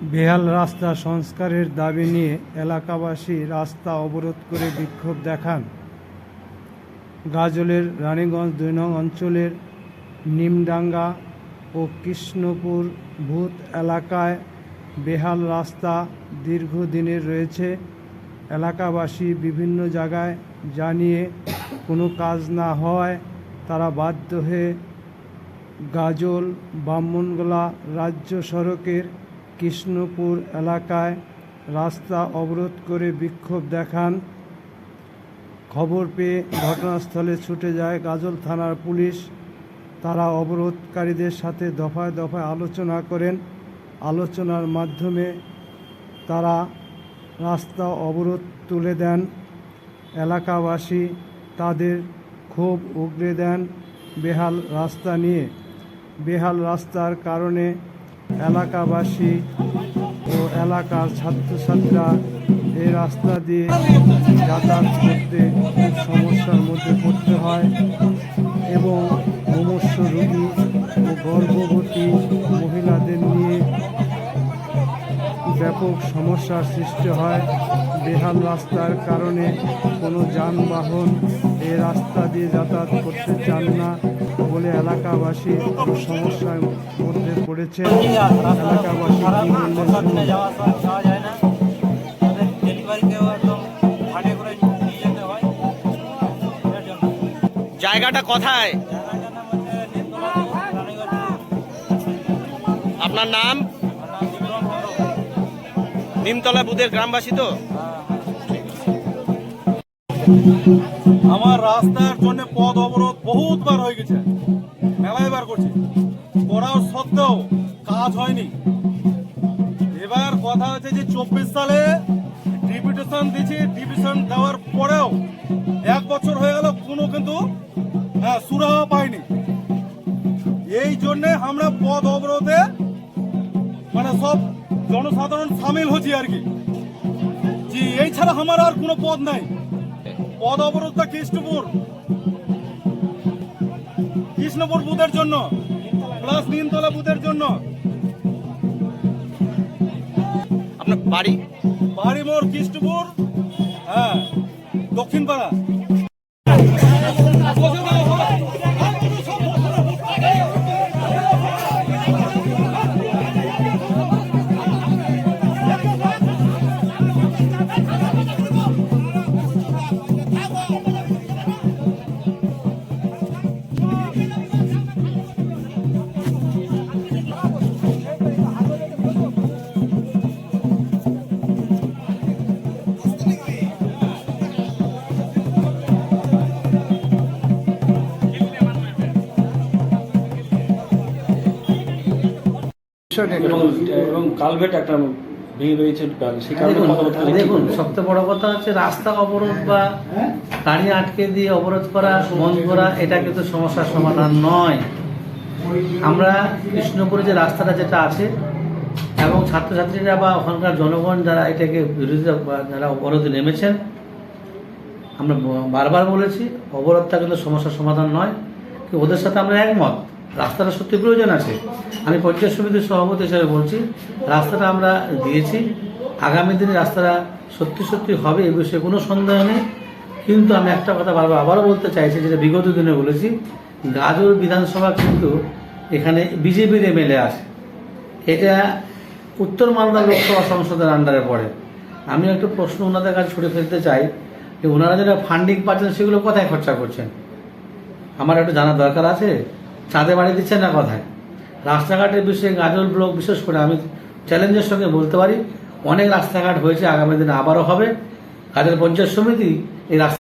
বেহাল রাস্তা সংস্কারের দাবি নিয়ে এলাকাবাসী রাস্তা অবরোধ করে বিক্ষোভ দেখান। গাজলের রানীগঞ্জ দুই নং অঞ্চলের নিমডাঙ্গা ও কৃষ্ণপুর ভূত এলাকায় বেহাল রাস্তা দীর্ঘদিনের রয়েছে। এলাকাবাসী বিভিন্ন জায়গায় জানিয়ে কোনো কাজ না হওয়ায় তারা বাধ্য হয়ে গাজল ব্রাহ্মণগোলা রাজ্য সড়কের কৃষ্ণপুর এলাকায় রাস্তা অবরোধ করে বিক্ষোভ দেখান। খবর পেয়ে ঘটনাস্থলে ছুটে যায় গাজল থানার পুলিশ। তারা অবরোধকারীদের সাথে দফায় দফায় আলোচনা করেন। আলোচনার মাধ্যমে তারা রাস্তা অবরোধ তুলে দেন। এলাকাবাসী তাদের ক্ষোভ উগরে দেন বেহাল রাস্তা নিয়ে। বেহাল রাস্তার কারণে এলাকাবাসী ও এলাকার ছাত্রছাত্রীরা এই রাস্তা দিয়ে যাতায়াত করতে খুব সমস্যার মধ্যে পড়তে হয় এবং মুমূর্ষ রোগী ও গর্ভবতী মহিলাদের নিয়ে ব্যাপক সমস্যার সৃষ্টি হয়। বেহাল রাস্তার কারণে কোনো যানবাহন এই রাস্তা দিয়ে যাতায়াত করতে চান না। বলে এলাকাবাসী খুব সমস্যার মধ্যে পড়েছে। এলাকাবাসী কি বললেন যাওয়া আসা যাওয়া যায় না। তাদের ডেলিভারিতেও একদম ভাটে করে নিয়ে যেতে হয়। জায়গাটা কোথায়? আপনার নাম? নিমতলা বুধের গ্রামবাসী তো? আমার রাস্তার জন্য পথ অবরোধ বহুতবার হয়ে গেছে। মেলায় বার করছি। করাও সত্ত্বেও কাজ হয়নি। এবার কথা হচ্ছে যে চব্বিশ সালে ডিপুটেশন দিয়েছি ডিভিশন দেওয়ার পরেও এক বছর হয়ে গেল, কোনো কিন্তু হ্যাঁ সুরাহা পাইনি। এই জন্য আমরা পদ অবরোধে মানে সব জনসাধারণ সামিল হচ্ছি আর কি। যে এই ছাড়া আমার আর কোনো পথ নাই। পদ অবরোধটা কৃষ্ণপুর কৃষ্ণপুর বুথের জন্য প্লাস নিমতলা বুথের জন্য। আপনার বাড়ি? বাড়ি মোড় কৃষ্ণপুর হ্যাঁ এবং এবং কালভেট একটা ভেঙে রয়েছে সেই কারণে দেখুন সবচেয়ে বড় কথা হচ্ছে রাস্তা অবরোধ বা গাড়ি আটকে দিয়ে অবরোধ করা বন্ধ করা এটা কিন্তু সমস্যার সমাধান নয়। আমরা কৃষ্ণপুরে যে রাস্তাটা যেটা আছে এবং ছাত্রছাত্রীরা বা ওখানকার জনগণ যারা এটাকে বিরোধিতা বা যারা অবরোধে নেমেছেন আমরা বারবার বলেছি অবরোধটা কিন্তু সমস্যার সমাধান নয়। কি ওদের সাথে আমরা একমত? রাস্তাটা সত্যি প্রয়োজন আছে। আমি পঞ্চায়েত সমিতির সভাপতি হিসেবে বলছি, রাস্তাটা আমরা দিয়েছি। আগামী দিনে রাস্তাটা সত্যি সত্যি হবে এ বিষয়ে কোনো সন্দেহ নেই। কিন্তু আমি একটা কথা বারবার আবারও বলতে চাইছি, যেটা বিগত দিনে বলেছি গাজর বিধানসভা কিন্তু এখানে বিজেপির এমএলএ আছে। এটা উত্তর মালদা লোকসভা সংসদের আন্ডারে পড়ে। আমি একটা প্রশ্ন ওনাদের কাছে ছুটে ফেলতে চাই যে ওনারা যেটা ফান্ডিং পাচ্ছেন সেগুলো কোথায় খরচা করছেন? আমার একটু জানার দরকার আছে? চাঁদে বাড়ি দিচ্ছে না কথায়? রাস্তাঘাটের বিষয়ে গাজল ব্লক বিশেষ করে আমি চ্যালেঞ্জের সঙ্গে বলতে পারি, অনেক রাস্তাঘাট হয়েছে, আগামী দিনে আবারও হবে। গাজল পঞ্চায়েত সমিতি এই রাস্তা